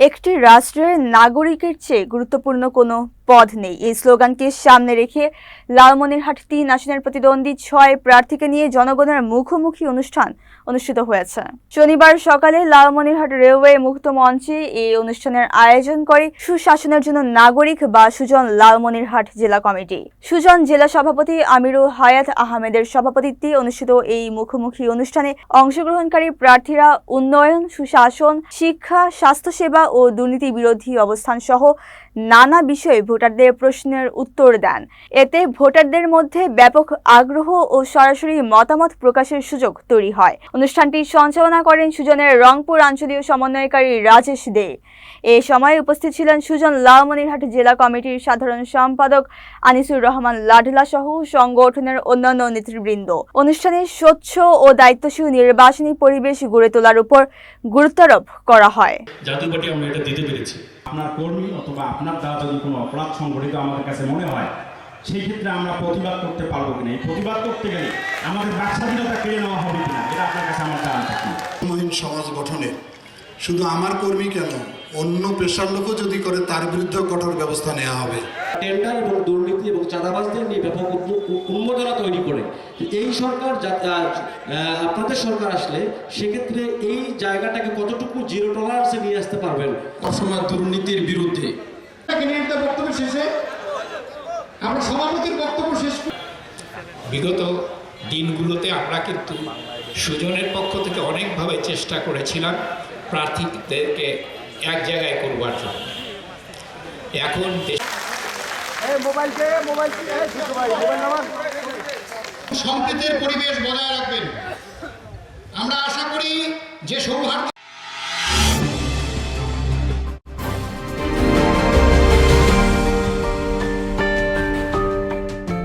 একটি রাষ্ট্রের নাগরিকের চেয়ে গুরুত্বপূর্ণ কোনো পদ নেই। এই স্লোগানকে সামনে রেখে লালমনিরহাট তিন আসনের প্রতিদ্বন্দ্বী ছয় প্রার্থীকে নিয়ে জনগণের মুখোমুখি অনুষ্ঠান অনুষ্ঠিত হয়েছে। শনিবার সকালে লালমনিরহাট রেলওয়ে মুক্ত মঞ্চে এই অনুষ্ঠানের আয়োজন করে সুশাসনের জন্য নাগরিক বা সুজন লালমনিরহাট জেলা কমিটি। সুজন জেলা সভাপতি আমিরুল হায়াত আহমেদের সভাপতিত্বে অনুষ্ঠিত এই মুখোমুখি অনুষ্ঠানে অংশগ্রহণকারী প্রার্থীরা উন্নয়ন, সুশাসন, শিক্ষা, স্বাস্থ্যসেবা ও দুর্নীতি বিরোধী অবস্থান সহ নানা বিষয়ে ভোটারদের প্রশ্নের উত্তর দেন। এতে ভোটারদের মধ্যে ব্যাপক আগ্রহ ও সরাসরি মতামত প্রকাশের সুযোগ তৈরি হয়। অনুষ্ঠানটি সঞ্চালনা করেন সুজনের রংপুর আঞ্চলীয় সমন্বয়কারী রাজেশ দে। এ সময় উপস্থিত ছিলেন সুজন লালমনিরহাট জেলা কমিটির সাধারণ সম্পাদক আনিসুর রহমান লাডলা সহ সংগঠনের অন্যান্য নেতৃবৃন্দ। অনুষ্ঠানে স্বচ্ছ ও দায়িত্বশীল নির্বাচনী পরিবেশ গড়ে তোলার উপর গুরুত্বারোপ করা হয়। জাতীয় পার্টি আমরা এটা দিতে পেরেছি। আপনার কর্মী অথবা আপনার দ্বারা যদি কোনো অপরাধ সংঘটিত আমাদের কাছে মনে হয়, সেই ক্ষেত্রে আমরা প্রতিবাদ করতে পারব কিনা? এই প্রতিবাদ করতে গেলে আমাদের বাক স্বাধীনতা কেড়ে নেওয়া হবে কিনা? এটা আপনার কাছে আমার জানা থাকি। সমাজ গঠনে শুধু আমার কর্মী কেন, অন্য পেশার লোকও যদি করে, তার বিরুদ্ধে কঠোর ব্যবস্থা নেওয়া হবে। টেন্ডার এবং দুর্নীতি এবং চাঁদাবাজদের নিয়ে ব্যাপক উদ্ম- উ- উন্মাদনা তৈরি করে। এই সরকার আপনাদের সরকার আসলে সেক্ষেত্রে এই জায়গাটাকে কতটুকু জিরো টলারেন্সে নিয়ে আসতে পারবেন? অসময় দুর্নীতির বিরুদ্ধে। বক্তব্য শেষে। আমরা সভাপতির বক্তব্য শেষ বিগত দিনগুলোতে আমরা কিন্তু সুজনের পক্ষ থেকে অনেকভাবে চেষ্টা করেছিলাম প্রার্থীদেরকে এক জায়গায় করবার জন্য। এখন দেশ সম্প্রীতির পরিবেশ বজায় রাখবেন। আমরা আশা করি যে